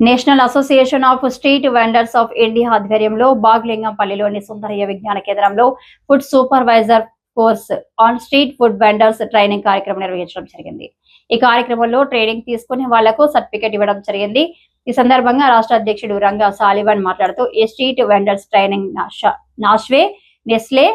National association of street vendors of India ఆధ్వర్యంలో బాగ్లింగంపల్లిలోని సుందరయ్య విజ్ఞాన కేంద్రంలో food supervisor course on street food vendors training కార్యక్రమం నిర్వహించడం జరిగింది. ఈ కార్యక్రమంలో ట్రైనింగ్ తీసుకునే వాళ్ళకు సర్టిఫికేట్ ఇవ్వడం జరిగింది. ఈ సందర్భంగా రాష్ట్ర అధ్యక్షుడు రంగా సాలివన్ మాట్లాడుతూ ఈ స్ట్రీట్ వెండర్స్ ట్రైనింగ్ నాష- నాష్వే నెస్లే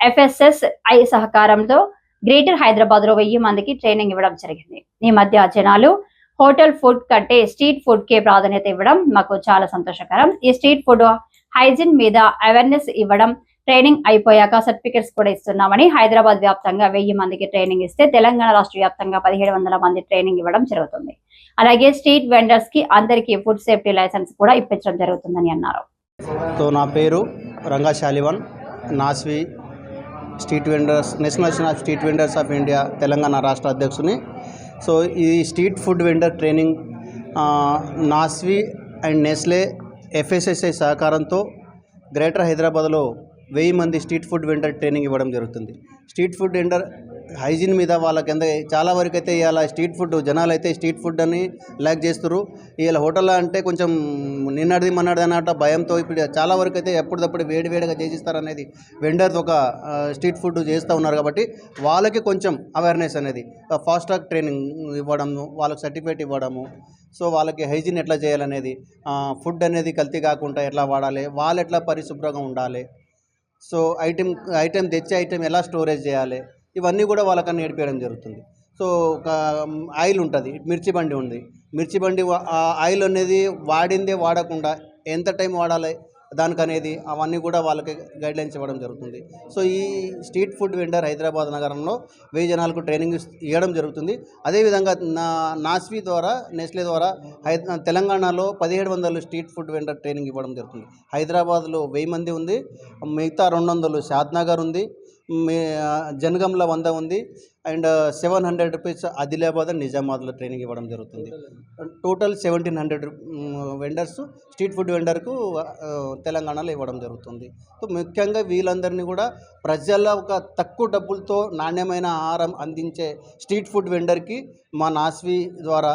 ఎఫ్ఎస్ఎస్ ఐ సహకారంతో గ్రేటర్ హైదరాబాద్లో వెయ్యి మందికి ట్రైనింగ్ ఇవ్వడం జరిగింది. ఈ మధ్య జనాలు హోటల్ ఫుడ్ కంటే స్ట్రీట్ ఫుడ్ కే ప్రాధాన్యత ఇవ్వడం మాకు చాలా సంతోషకరం. ఈ స్ట్రీట్ ఫుడ్ హైజీన్ మీద అవేర్నెస్ ఇవ్వడం ట్రైనింగ్ అయిపోయాక సర్టిఫికెట్స్ కూడా ఇస్తున్నామని హైదరాబాద్ వ్యాప్తంగా వెయ్యి మందికి ట్రైనింగ్ ఇస్తే తెలంగాణ రాష్ట్ర వ్యాప్తంగా పదిహేడు వందల మంది ట్రైనింగ్ ఇవ్వడం జరుగుతుంది. అలాగే స్ట్రీట్ వెండర్స్కి అందరికీ ఫుడ్ సేఫ్టీ లైసెన్స్ కూడా ఇప్పించడం జరుగుతుందని అన్నారు. సో నా పేరు Ranga Shalivan NASVI street vendors national street vendors of India Telangana రాష్ట్ర అధ్యక్షుని. సో ఈ street food vendor training NASVI and Nestle FSSAI సహకారంతో గ్రేటర్ హైదరాబాద్లో వెయ్యి మంది స్ట్రీట్ ఫుడ్ వెండర్ ట్రైనింగ్ ఇవ్వడం జరుగుతుంది. స్ట్రీట్ ఫుడ్ వెండర్ హైజీన్ మీద వాళ్ళకి ఎంత చాలా వరకు అయితే ఇలా స్ట్రీట్ ఫుడ్ జనాలు అయితే స్ట్రీట్ ఫుడ్ అని లైక్ చేస్తారు ఇలా హోటల్లో అంటే కొంచెం నిన్నటిది మొన్నటిది అన్నట్టు భయంతో ఇప్పుడు చాలా వరకు అయితే ఎప్పటికప్పుడు వేడి వేడిగా చేసిస్తారనేది. వెండర్స్ ఒక స్ట్రీట్ ఫుడ్ చేస్తూ ఉన్నారు కాబట్టి వాళ్ళకి కొంచెం అవేర్నెస్ అనేది ఫాస్ట్ ట్రాక్ ట్రైనింగ్ ఇవ్వడము వాళ్ళకి సర్టిఫికేట్ ఇవ్వడము. సో వాళ్ళకి హైజీన్ ఎట్లా చేయాలనేది ఫుడ్ అనేది కల్తీ కాకుండా ఎట్లా వాడాలి వాళ్ళు ఎట్లా పరిశుభ్రంగా ఉండాలి. సో ఐటెం ఐటెం తెచ్చే ఐటెం ఎలా స్టోరేజ్ చేయాలి ఇవన్నీ కూడా వాళ్ళకన్నా నేర్పించడం జరుగుతుంది. సో ఒక ఆయిల్ ఉంటుంది మిర్చి బండి ఉంది. మిర్చి బండి వా- ఆ ఆయిల్ అనేది వాడిందే వాడకుండా ఎంత టైం వాడాలి దానికి అనేది అవన్నీ కూడా వాళ్ళకి గైడ్లైన్స్ ఇవ్వడం జరుగుతుంది. సో ఈ స్ట్రీట్ ఫుడ్ వెండర్ హైదరాబాద్ నగరంలో వెయ్యి జనాలకు ట్రైనింగ్ ఇవ్వడం జరుగుతుంది. అదేవిధంగా నా నాస్వి ద్వారా నెస్లే ద్వారా హై తెలంగాణలో పదిహేడు వందలు స్ట్రీట్ ఫుడ్ వెండర్ ట్రైనింగ్ ఇవ్వడం జరుగుతుంది. హైదరాబాద్లో వెయ్యి మంది ఉంది. మిగతా రెండు వందలు షాద్నగర్ ఉంది. జనగంలో వంద ఉంది. And seven hundred rupees Adilabad and నిజామాబాద్లో ట్రైనింగ్ ఇవ్వడం జరుగుతుంది. Total seventeen hundred vendors street food వెండర్కు తెలంగాణలో ఇవ్వడం జరుగుతుంది. సో ముఖ్యంగా వీళ్ళందరినీ కూడా ప్రజల ఒక తక్కువ డబ్బులతో నాణ్యమైన ఆహారం అందించే స్ట్రీట్ ఫుడ్ వెండర్కి మా నాస్వి ద్వారా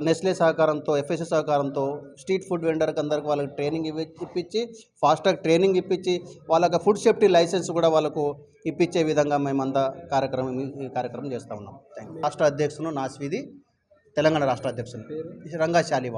నెస్లే సహకారంతో ఎఫ్ఎస్ఎస్ సహకారంతో స్ట్రీట్ ఫుడ్ వెండర్కి అందరికి వాళ్ళకి ట్రైనింగ్ ఇవి ఇప్పించి ఫాస్ట్ ట్రాక్ ట్రైనింగ్ ఇప్పించి వాళ్ళకి ఫుడ్ సేఫ్టీ లైసెన్స్ కూడా వాళ్ళకు ఇప్పించే విధంగా మేమంతా కార్యక్రమం ఈ కార్యక్రమం చేస్తూ ఉన్నాం. రాష్ట్ర అధ్యక్షుడు నాస్విది తెలంగాణ రాష్ట్ర అధ్యక్షుడు రంగా శాలివా